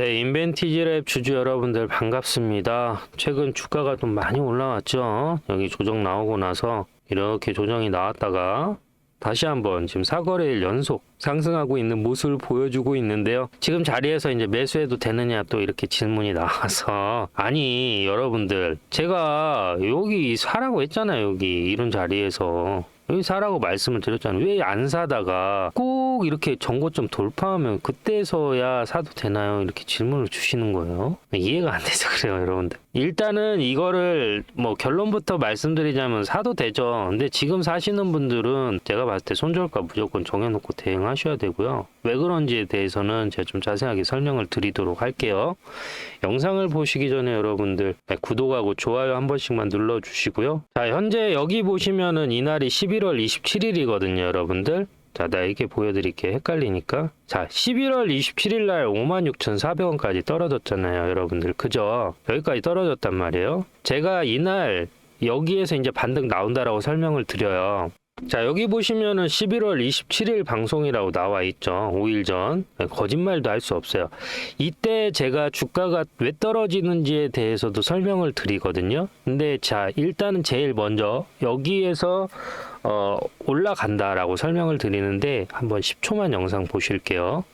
네, 인벤티지랩 주주 여러분들 반갑습니다. 최근 주가가 좀 많이 올라왔죠. 여기 조정 나오고 나서 이렇게 조정이 나왔다가 다시 한번 지금 사거래일 연속 상승하고 있는 모습을 보여주고 있는데요. 지금 자리에서 이제 매수해도 되느냐 또 이렇게 질문이 나와서 아니 여러분들 제가 여기 사라고 했잖아요. 여기 이런 자리에서 여기 사라고 말씀을 드렸잖아요. 왜 안 사다가 꼭 이렇게 정고점 돌파하면 그때서야 사도 되나요? 이렇게 질문을 주시는 거예요. 이해가 안 돼서 그래요, 여러분들. 일단은 이거를 뭐 결론부터 말씀드리자면 사도 되죠. 근데 지금 사시는 분들은 제가 봤을 때 손절가 무조건 정해놓고 대응하셔야 되고요. 왜 그런지에 대해서는 제가 좀 자세하게 설명을 드리도록 할게요. 영상을 보시기 전에 여러분들 네, 구독하고 좋아요 한 번씩만 눌러주시고요. 자, 현재 여기 보시면은 이날이 11월 27일이거든요, 여러분들. 자, 나 이렇게 보여드릴게 헷갈리니까. 자, 11월 27일 날 56,400원까지 떨어졌잖아요, 여러분들. 그죠? 여기까지 떨어졌단 말이에요. 제가 이날 여기에서 이제 반등 나온다라고 설명을 드려요. 자, 여기 보시면은 11월 27일 방송이라고 나와 있죠. 5일 전. 거짓말도 할 수 없어요. 이때 제가 주가가 왜 떨어지는지에 대해서도 설명을 드리거든요. 근데 자, 일단은 제일 먼저 여기에서 어, 올라간다라고 설명을 드리는데 한번 10초만 영상 보실게요.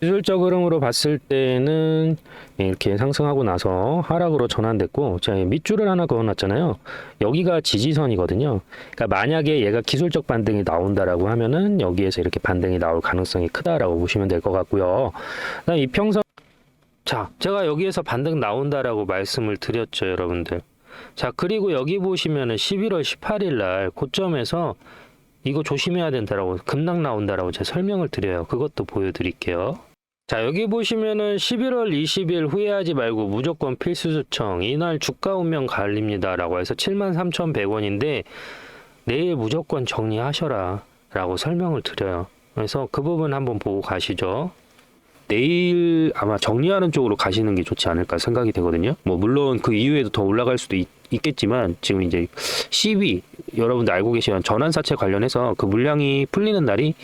기술적 흐름으로 봤을 때는 이렇게 상승하고 나서 하락으로 전환됐고 제가 밑줄을 하나 그어놨잖아요. 여기가 지지선이거든요. 그러니까 만약에 얘가 기술적 반등이 나온다라고 하면은 여기에서 이렇게 반등이 나올 가능성이 크다라고 보시면 될 것 같고요. 그다음 이평선 자, 제가 여기에서 반등 나온다라고 말씀을 드렸죠, 여러분들. 자, 그리고 여기 보시면은 11월 18일 날 고점에서 이거 조심해야 된다라고 급락 나온다라고 제가 설명을 드려요. 그것도 보여드릴게요. 자, 여기 보시면은 11월 20일 후회하지 말고 무조건 필수 수청. 이날 주가 운명 갈립니다 라고 해서 73,100원인데 내일 무조건 정리하셔라 라고 설명을 드려요. 그래서 그 부분 한번 보고 가시죠. 내일 아마 정리하는 쪽으로 가시는 게 좋지 않을까 생각이 되거든요. 뭐 물론 그 이후에도 더 올라갈 수도 있, 겠지만 지금 이제 10위 여러분들 알고 계시는 전환사채 관련해서 그 물량이 풀리는 날이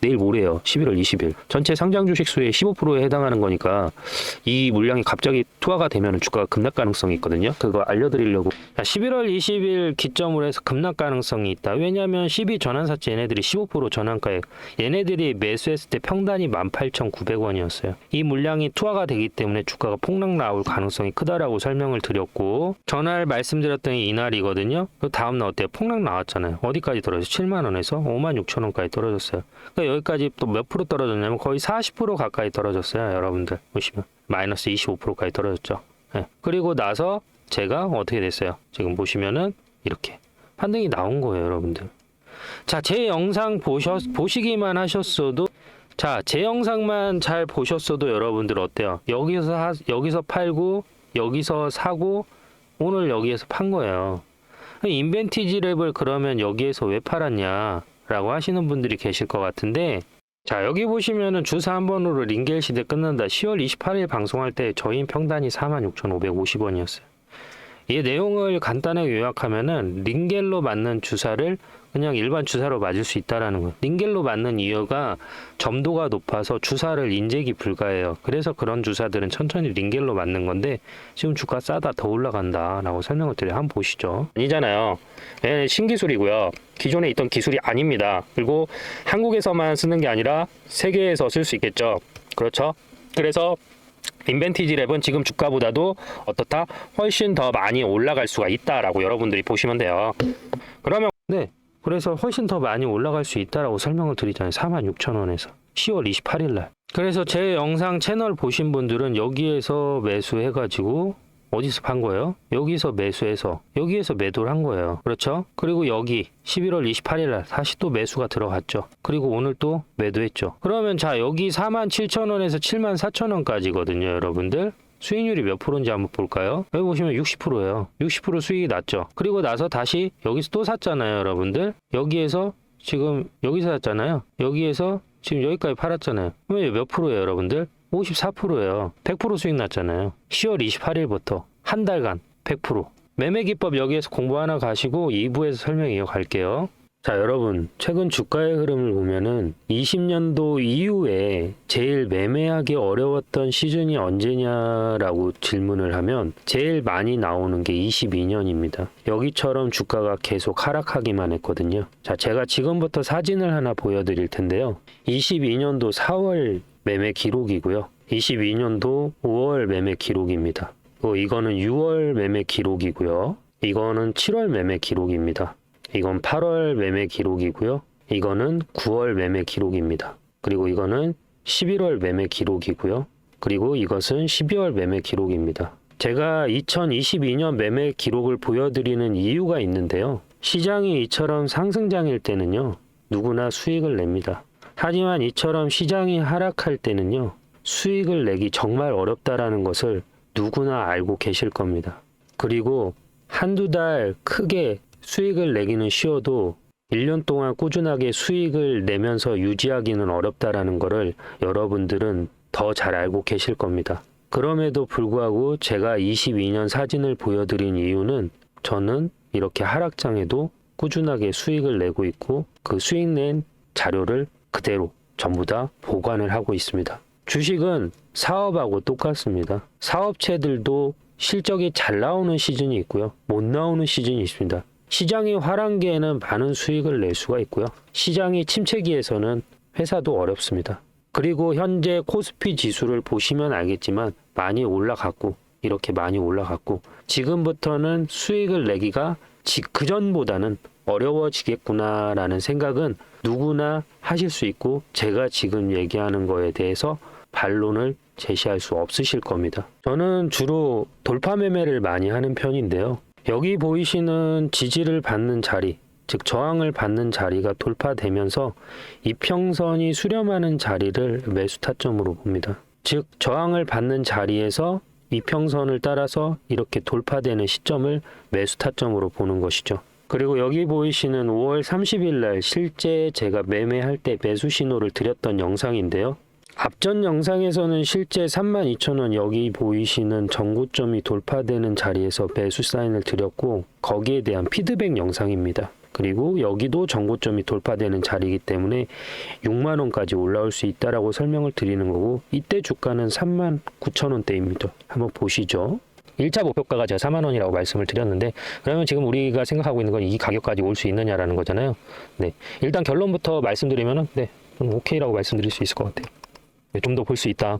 내일 모레요. 11월 20일. 전체 상장 주식 수의 15%에 해당하는 거니까 이 물량이 갑자기 투하가 되면 주가가 급락 가능성이 있거든요. 그거 알려드리려고. 자, 11월 20일 기점으로 해서 급락 가능성이 있다. 왜냐하면 12 전환사채 얘네들이 15% 전환가액. 얘네들이 매수했을 때 평단이 18,900원이었어요. 이 물량이 투하가 되기 때문에 주가가 폭락 나올 가능성이 크다라고 설명을 드렸고 전날 말씀드렸던 게 이날이거든요. 그 다음 날 어때요? 폭락 나왔잖아요. 어디까지 떨어졌어요? 7만 원에서 5만 6천 원까지 떨어졌어요. 그러니까 여기까지 또 몇 프로 떨어졌냐면 거의 40% 가까이 떨어졌어요. 여러분들 보시면 마이너스 25%까지 떨어졌죠. 예. 그리고 나서 제가 어떻게 됐어요? 지금 보시면은 이렇게 반등이 나온 거예요, 여러분들. 자, 제 영상 보셨 보시기만 하셨어도 자, 제 영상만 잘 보셨어도 여러분들 어때요? 여기서 하, 여기서 팔고 여기서 사고 오늘 여기에서 판 거예요. 인벤티지 랩을 그러면 여기에서 왜 팔았냐? 라고 하시는 분들이 계실 것 같은데 자 여기 보시면은 주사 한 번으로 링겔 시대 끝난다. 10월 28일 방송할 때 저희 평단이 46,550원이었어요 이 내용을 간단하게 요약하면은 링겔로 맞는 주사를 그냥 일반 주사로 맞을 수 있다라는 거예요. 링겔로 맞는 이유가 점도가 높아서 주사를 인젝이 불가해요. 그래서 그런 주사들은 천천히 링겔로 맞는 건데 지금 주가 싸다 더 올라간다라고 설명을 드려요. 한번 보시죠. 아니잖아요. 얘는 신기술이고요. 기존에 있던 기술이 아닙니다. 그리고 한국에서만 쓰는 게 아니라 세계에서 쓸 수 있겠죠. 그렇죠? 그래서 인벤티지 랩은 지금 주가보다도 어떻다? 훨씬 더 많이 올라갈 수가 있다라고 여러분들이 보시면 돼요. 그러면 네. 그래서 훨씬 더 많이 올라갈 수 있다라고 설명을 드리잖아요. 46,000원에서 10월 28일 날. 그래서 제 영상 채널 보신 분들은 여기에서 매수해 가지고 어디서 판 거예요? 여기서 매수해서 여기에서 매도를 한 거예요. 그렇죠? 그리고 여기 11월 28일 날 다시 또 매수가 들어갔죠. 그리고 오늘 또 매도했죠. 그러면 자 여기 47,000원에서 74,000원까지거든요, 여러분들. 수익률이 몇 프로인지 한번 볼까요? 여기 보시면 60%예요. 60% 수익이 났죠. 그리고 나서 다시 여기서 또 샀잖아요, 여러분들. 여기에서 지금 여기서 샀잖아요. 여기에서 지금 여기까지 팔았잖아요. 그러면 몇 프로예요, 여러분들? 54%예요. 100% 수익 났잖아요. 10월 28일부터 한 달간 100%. 매매 기법 여기에서 공부 하나 가시고 2부에서 설명 이어갈게요. 자, 여러분, 최근 주가의 흐름을 보면은 20년도 이후에 제일 매매하기 어려웠던 시즌이 언제냐라고 질문을 하면 제일 많이 나오는 게 22년입니다. 여기처럼 주가가 계속 하락하기만 했거든요. 자, 제가 지금부터 사진을 하나 보여드릴 텐데요. 22년도 4월 매매 기록이고요. 22년도 5월 매매 기록입니다. 어, 이거는 6월 매매 기록이고요. 이거는 7월 매매 기록입니다. 이건 8월 매매 기록이고요. 이거는 9월 매매 기록입니다. 그리고 이거는 11월 매매 기록이고요. 그리고 이것은 12월 매매 기록입니다. 제가 2022년 매매 기록을 보여드리는 이유가 있는데요. 시장이 이처럼 상승장일 때는요, 누구나 수익을 냅니다. 하지만 이처럼 시장이 하락할 때는요, 수익을 내기 정말 어렵다라는 것을 누구나 알고 계실 겁니다. 그리고 한두 달 크게 수익을 내기는 쉬워도 1년 동안 꾸준하게 수익을 내면서 유지하기는 어렵다라는 것을 여러분들은 더 잘 알고 계실 겁니다. 그럼에도 불구하고 제가 22년 사진을 보여드린 이유는 저는 이렇게 하락장에도 꾸준하게 수익을 내고 있고 그 수익 낸 자료를 그대로 전부 다 보관을 하고 있습니다. 주식은 사업하고 똑같습니다. 사업체들도 실적이 잘 나오는 시즌이 있고요. 못 나오는 시즌이 있습니다. 시장이 화랑기에는 많은 수익을 낼 수가 있고요. 시장이 침체기에서는 회사도 어렵습니다. 그리고 현재 코스피 지수를 보시면 알겠지만 많이 올라갔고 이렇게 많이 올라갔고 지금부터는 수익을 내기가 그 전보다는 어려워지겠구나라는 생각은 누구나 하실 수 있고 제가 지금 얘기하는 거에 대해서 반론을 제시할 수 없으실 겁니다. 저는 주로 돌파 매매를 많이 하는 편인데요. 여기 보이시는 지지를 받는 자리, 즉 저항을 받는 자리가 돌파되면서 이평선이 수렴하는 자리를 매수 타점으로 봅니다. 즉 저항을 받는 자리에서 이평선을 따라서 이렇게 돌파되는 시점을 매수 타점으로 보는 것이죠. 그리고 여기 보이시는 5월 30일 날 실제 제가 매매할 때 매수 신호를 드렸던 영상인데요. 앞전 영상에서는 실제 32,000원 여기 보이시는 전고점이 돌파되는 자리에서 매수 사인을 드렸고 거기에 대한 피드백 영상입니다. 그리고 여기도 전고점이 돌파되는 자리이기 때문에 6만 원까지 올라올 수 있다라고 설명을 드리는 거고 이때 주가는 3만 9천 원대입니다. 한번 보시죠. 1차 목표가가 제가 4만 원이라고 말씀을 드렸는데 그러면 지금 우리가 생각하고 있는 건 이 가격까지 올 수 있느냐라는 거잖아요. 네. 일단 결론부터 말씀드리면은 네. 오케이라고 말씀드릴 수 있을 것 같아요. 네, 좀더 볼 수 있다.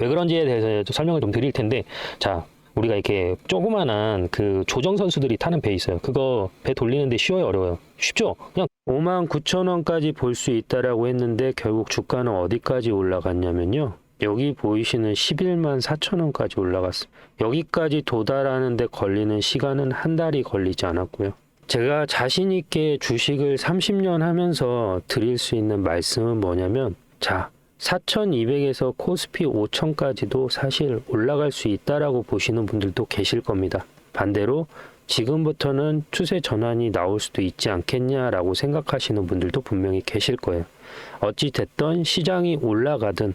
왜 그런지에 대해서 좀 설명을 좀 드릴 텐데, 자, 우리가 이렇게 조그만한 그 조정 선수들이 타는 배 있어요. 그거 배 돌리는데 쉬워요, 어려워요? 쉽죠? 그냥 5만 9천 원까지 볼 수 있다라고 했는데 결국 주가는 어디까지 올라갔냐면요. 여기 보이시는 11만 4천 원까지 올라갔습니다. 여기까지 도달하는데 걸리는 시간은 한 달이 걸리지 않았고요. 제가 자신 있게 주식을 30년 하면서 드릴 수 있는 말씀은 뭐냐면, 자, 4,200에서 코스피 5,000까지도 사실 올라갈 수 있다라고 보시는 분들도 계실 겁니다. 반대로 지금부터는 추세 전환이 나올 수도 있지 않겠냐라고 생각하시는 분들도 분명히 계실 거예요. 어찌 됐던 시장이 올라가든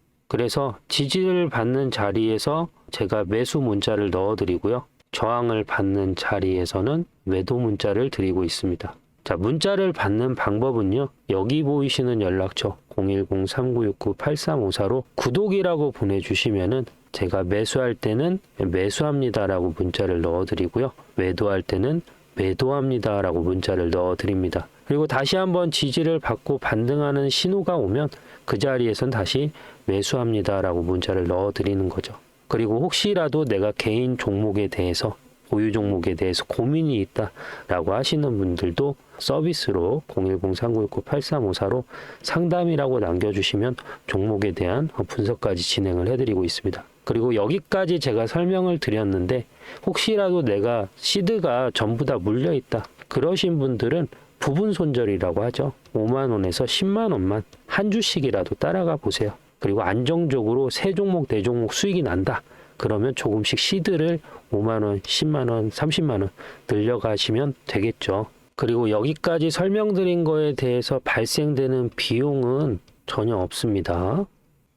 그래서 지지를 받는 자리에서 제가 매수 문자를 넣어 드리고요. 저항을 받는 자리에서는 매도 문자를 드리고 있습니다. 자, 문자를 받는 방법은요. 여기 보이시는 연락처 010-3969-8354로 구독이라고 보내주시면은 제가 매수할 때는 매수합니다라고 문자를 넣어 드리고요. 매도할 때는 매도합니다라고 문자를 넣어 드립니다. 그리고 다시 한번 지지를 받고 반등하는 신호가 오면 그 자리에선 다시 매수합니다라고 문자를 넣어 드리는 거죠. 그리고 혹시라도 내가 개인 종목에 대해서 보유 종목에 대해서 고민이 있다라고 하시는 분들도 서비스로 010-3919-8354로 상담이라고 남겨주시면 종목에 대한 분석까지 진행을 해드리고 있습니다. 그리고 여기까지 제가 설명을 드렸는데 혹시라도 내가 시드가 전부 다 물려 있다 그러신 분들은 부분 손절이라고 하죠. 5만 원에서 10만 원만 한 주씩이라도 따라가 보세요. 그리고 안정적으로 세 종목 네 종목 수익이 난다. 그러면 조금씩 시드를 5만 원, 10만 원, 30만 원 늘려가시면 되겠죠. 그리고 여기까지 설명드린 거에 대해서 발생되는 비용은 전혀 없습니다.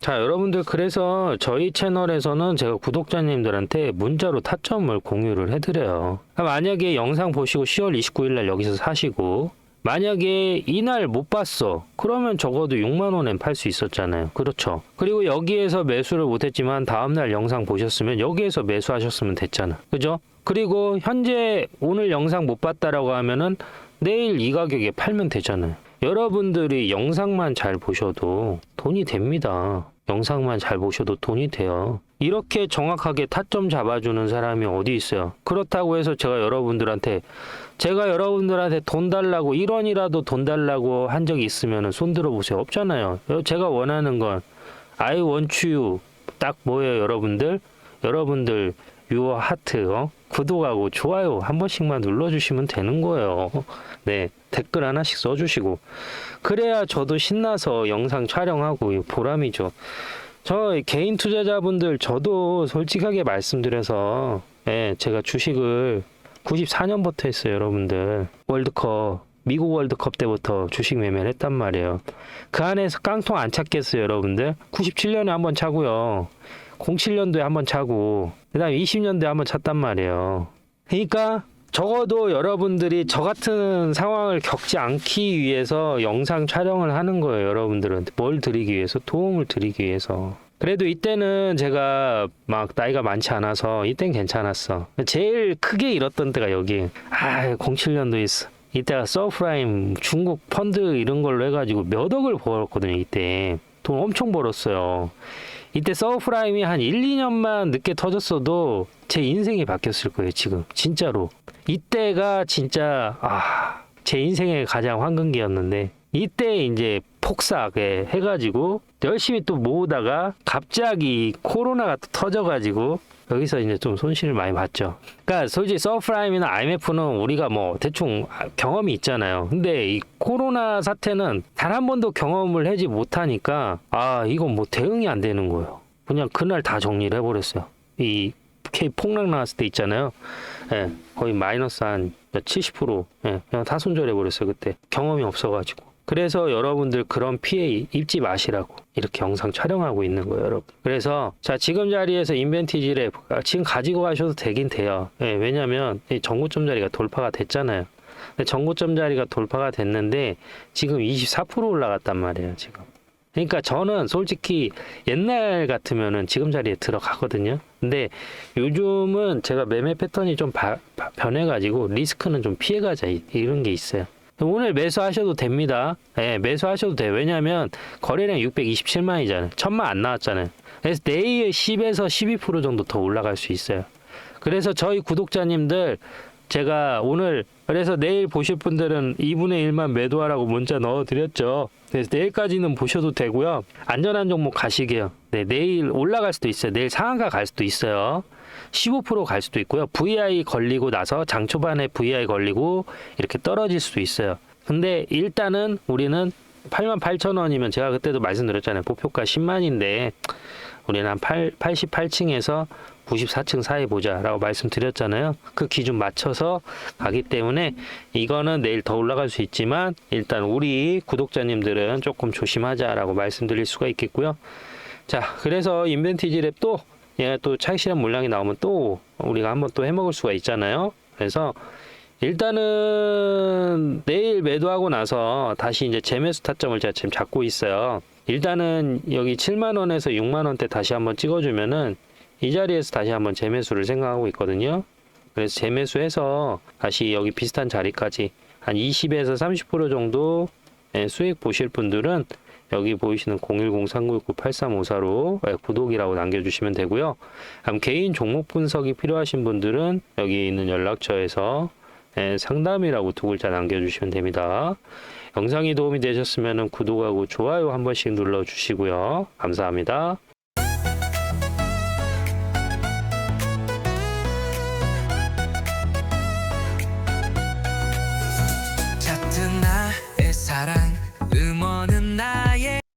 자, 여러분들 그래서 저희 채널에서는 제가 구독자님들한테 문자로 타점을 공유를 해드려요. 만약에 영상 보시고 10월 29일 날 여기서 사시고 만약에 이날 못 봤어. 그러면 적어도 6만 원엔 팔 수 있었잖아요. 그렇죠. 그리고 여기에서 매수를 못했지만 다음날 영상 보셨으면 여기에서 매수하셨으면 됐잖아. 그죠? 그리고 현재 오늘 영상 못 봤다라고 하면은 내일 이 가격에 팔면 되잖아요. 여러분들이 영상만 잘 보셔도 돈이 됩니다. 영상만 잘 보셔도 돈이 돼요. 이렇게 정확하게 타점 잡아주는 사람이 어디 있어요? 그렇다고 해서 제가 여러분들한테 제가 여러분들한테 돈 달라고 1원이라도 돈 달라고 한 적이 있으면 손 들어보세요. 없잖아요. 제가 원하는 건 I want you 딱 뭐예요, 여러분들? 여러분들 유어 하트 어? 구독하고 좋아요 한 번씩만 눌러주시면 되는 거예요. 네 댓글 하나씩 써주시고 그래야 저도 신나서 영상 촬영하고 보람이죠. 저 개인 투자자분들 저도 솔직하게 말씀드려서 예, 제가 주식을 94년부터 했어요, 여러분들. 월드컵 미국 월드컵 때부터 주식 매매를 했단 말이에요. 그 안에서 깡통 안 찾겠어요, 여러분들. 97년에 한번 차고요. 07년도에 한번 차고 그 다음에 20년도에 한번 찼단 말이에요. 그러니까 적어도 여러분들이 저 같은 상황을 겪지 않기 위해서 영상 촬영을 하는 거예요, 여러분들은. 뭘 드리기 위해서? 도움을 드리기 위해서. 그래도 이때는 제가 막 나이가 많지 않아서 이땐 괜찮았어. 제일 크게 잃었던 때가 여기. 아, 07년도 있어. 이때가 서프라임 중국 펀드 이런 걸로 해가지고 몇 억을 벌었거든요, 이때. 돈 엄청 벌었어요. 이때 서프라임이 한 1, 2년만 늦게 터졌어도 제 인생이 바뀌었을 거예요, 지금. 진짜로. 이때가 진짜, 아, 제 인생의 가장 황금기였는데, 이때 이제 폭삭에 해가지고, 열심히 또 모으다가, 갑자기 코로나가 또 터져가지고, 여기서 이제 좀 손실을 많이 봤죠. 그러니까 솔직히 서프라임이나 IMF는 우리가 뭐 대충 경험이 있잖아요. 근데 이 코로나 사태는 단 한 번도 경험을 하지 못하니까 아 이건 뭐 대응이 안 되는 거예요. 그냥 그날 다 정리를 해버렸어요. 이 K 폭락 나왔을 때 있잖아요. 예, 거의 마이너스 한 70%, 예, 그냥 다 손절해버렸어요 그때 경험이 없어가지고. 그래서 여러분들 그런 피해 입지 마시라고 이렇게 영상 촬영하고 있는 거예요, 여러분. 그래서 자 지금 자리에서 인벤티지를 지금 가지고 가셔도 되긴 돼요. 예, 왜냐하면 이 전고점 자리가 돌파가 됐잖아요. 전고점 자리가 돌파가 됐는데 지금 24% 올라갔단 말이에요, 지금. 그러니까 저는 솔직히 옛날 같으면은 지금 자리에 들어가거든요. 근데 요즘은 제가 매매 패턴이 좀 바, 바, 변해가지고 리스크는 좀 피해가자 이- 이런 게 있어요. 오늘 매수하셔도 됩니다. 예, 매수하셔도 돼요. 왜냐하면 거래량 627만이잖아요. 천만 안 나왔잖아요. 그래서 내일 10에서 12% 정도 더 올라갈 수 있어요. 그래서 저희 구독자님들 제가 오늘 그래서 내일 보실 분들은 2분의 1만 매도하라고 문자 넣어드렸죠. 그래서 내일까지는 보셔도 되고요. 안전한 종목 가시게요. 네, 내일 올라갈 수도 있어요. 내일 상한가 갈 수도 있어요. 15%갈 수도 있고요. VI 걸리고 나서 장 초반에 VI 걸리고 이렇게 떨어질 수도 있어요. 근데 일단은 우리는 8만 8천 원이면 제가 그때도 말씀드렸잖아요. 목표가 10만인데 우리는 한 8, 88층에서 94층 사이 보자라고 말씀드렸잖아요. 그 기준 맞춰서 가기 때문에 이거는 내일 더 올라갈 수 있지만 일단 우리 구독자님들은 조금 조심하자라고 말씀드릴 수가 있겠고요. 자, 그래서 인벤티지 랩도 얘가 또 차익 실현 물량이 나오면 또 우리가 한번 또 해먹을 수가 있잖아요. 그래서 일단은 내일 매도하고 나서 다시 이제 재매수 타점을 제가 지금 잡고 있어요. 일단은 여기 7만 원에서 6만 원대 다시 한번 찍어주면은 이 자리에서 다시 한번 재매수를 생각하고 있거든요. 그래서 재매수해서 다시 여기 비슷한 자리까지 한 20에서 30% 정도 예, 수익 보실 분들은 여기 보이시는 010-3969-8354로 예, 구독이라고 남겨주시면 되고요. 개인 종목 분석이 필요하신 분들은 여기 있는 연락처에서 예, 상담이라고 두 글자 남겨주시면 됩니다. 영상이 도움이 되셨으면 구독하고 좋아요 한 번씩 눌러주시고요. 감사합니다.